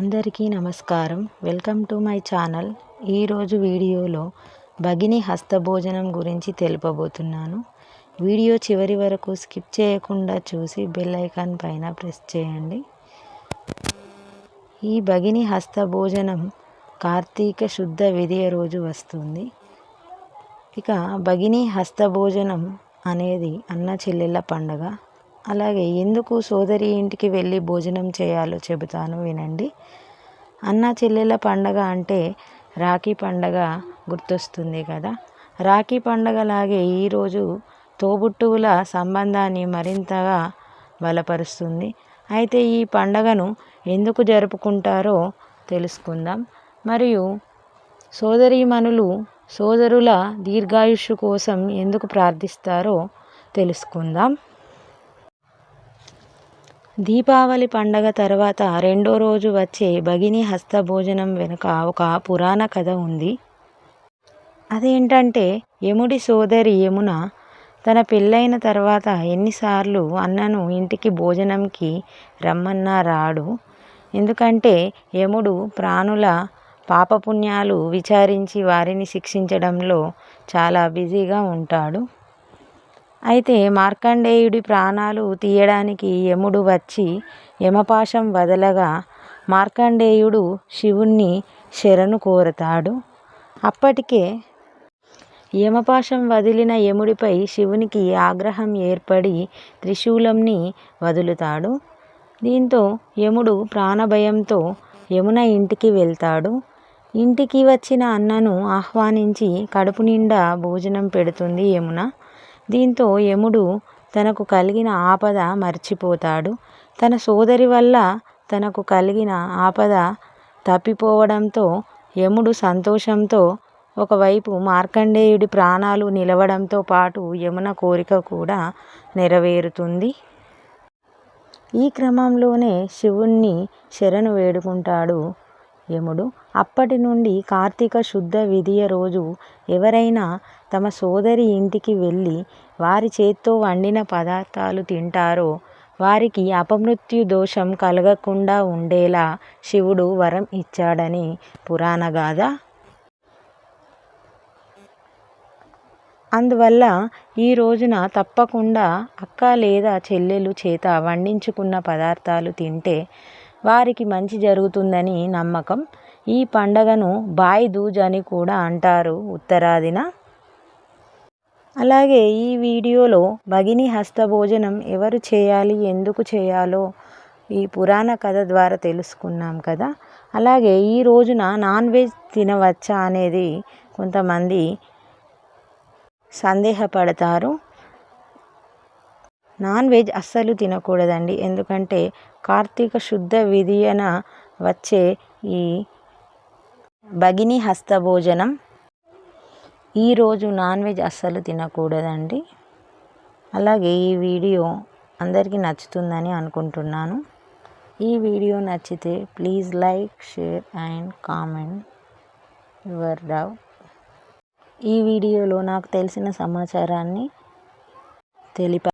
అందరికీ నమస్కారం. Welcome to my channel. ఈరోజు వీడియోలో భగిని హస్తభోజనం గురించి తెలుపబోతున్నాను. వీడియో చివరి వరకు స్కిప్ చేయకుండా చూసి బెల్ ఐకాన్ పైన ప్రెస్ చేయండి. ఈ భగిని హస్తభోజనం కార్తీక శుద్ధ విధియ రోజు వస్తుంది. ఇక భగిని హస్తభోజనం అనేది అన్న చెల్లెళ్ళ పండగ. అలాగే ఎందుకు సోదరి ఇంటికి వెళ్ళి భోజనం చేయాలో చెబుతాను వినండి. అన్న చెల్లెల పండగ అంటే రాఖీ పండగ గుర్తొస్తుంది కదా. రాఖీ పండగలాగే ఈరోజు తోబుట్టువుల సంబంధాన్ని మరింతగా బలపరుస్తుంది. అయితే ఈ పండగను ఎందుకు జరుపుకుంటారో తెలుసుకుందాం. మరియు సోదరీమణులు సోదరుల దీర్ఘాయుష్ కోసం ఎందుకు ప్రార్థిస్తారో తెలుసుకుందాం. దీపావళి పండగ తర్వాత రెండో రోజు వచ్చే భగిని హస్త భోజనం వెనుక ఒక పురాణ కథ ఉంది. అదేంటంటే యముడి సోదరి యమున తన పెళ్ళైన తర్వాత ఎన్నిసార్లు అన్నను ఇంటికి భోజనంకి రమ్మన్నా రాడు. ఎందుకంటే యముడు ప్రాణుల పాపపుణ్యాలు విచారించి వారిని శిక్షించడంలో చాలా బిజీగా ఉంటాడు. అయితే మార్కండేయుడి ప్రాణాలు తీయడానికి యముడు వచ్చి యమపాశం వదలగా మార్కండేయుడు శివుణ్ణి శరణు కోరతాడు. అప్పటికే యమపాశం వదిలిన యముడిపై శివునికి ఆగ్రహం ఏర్పడి త్రిశూలంని వదులుతాడు. దీంతో యముడు ప్రాణభయంతో యమున ఇంటికి వెళ్తాడు. ఇంటికి వచ్చిన అన్నను ఆహ్వానించి కడుపు నిండా భోజనం పెడుతుంది యమున. దీంతో యముడు తనకు కలిగిన ఆపద మర్చిపోతాడు. తన సోదరి వల్ల తనకు కలిగిన ఆపద తప్పిపోవడంతో యముడు సంతోషంతో ఒకవైపు మార్కండేయుడి ప్రాణాలు నిలవడంతో పాటు యమున కోరిక కూడా నెరవేరుతుంది. ఈ క్రమంలోనే శివుణ్ణి శరణు వేడుకుంటాడు యముడు. అప్పటి నుండి కార్తీక శుద్ధ విధియ రోజు ఎవరైనా తమ సోదరి ఇంటికి వెళ్ళి వారి చేత్తో వండిన పదార్థాలు తింటారో వారికి అపమృత్యు దోషం కలగకుండా ఉండేలా శివుడు వరం ఇచ్చాడని పురాణగాథ అందువల్ల ఈ రోజున తప్పకుండా అక్క లేదా చెల్లెలు చేత వండించుకున్న పదార్థాలు తింటే వారికి మంచి జరుగుతుందని నమ్మకం. ఈ పండగను బాయి దూజ్ అని కూడా అంటారు ఉత్తరాదిన. అలాగే ఈ వీడియోలో భగిని హస్తభోజనం ఎవరు చేయాలి ఎందుకు చేయాలో ఈ పురాణ కథ ద్వారా తెలుసుకున్నాం కదా. అలాగే ఈ రోజున నాన్ వెజ్ తినవచ్చా అనేది కొంతమంది సందేహపడతారు. నాన్ వెజ్ అస్సలు తినకూడదండి. ఎందుకంటే కార్తీక శుద్ధ విధియన వచ్చే ఈ భగిని హస్త భోజనం ఈరోజు నాన్ వెజ్ అస్సలు తినకూడదండి. అలాగే ఈ వీడియో అందరికీ నచ్చుతుందని అనుకుంటున్నాను. ఈ వీడియో నచ్చితే please like share and comment your dove ఈ వీడియోలో నాకు తెలిసిన సమాచారాన్ని తెలిప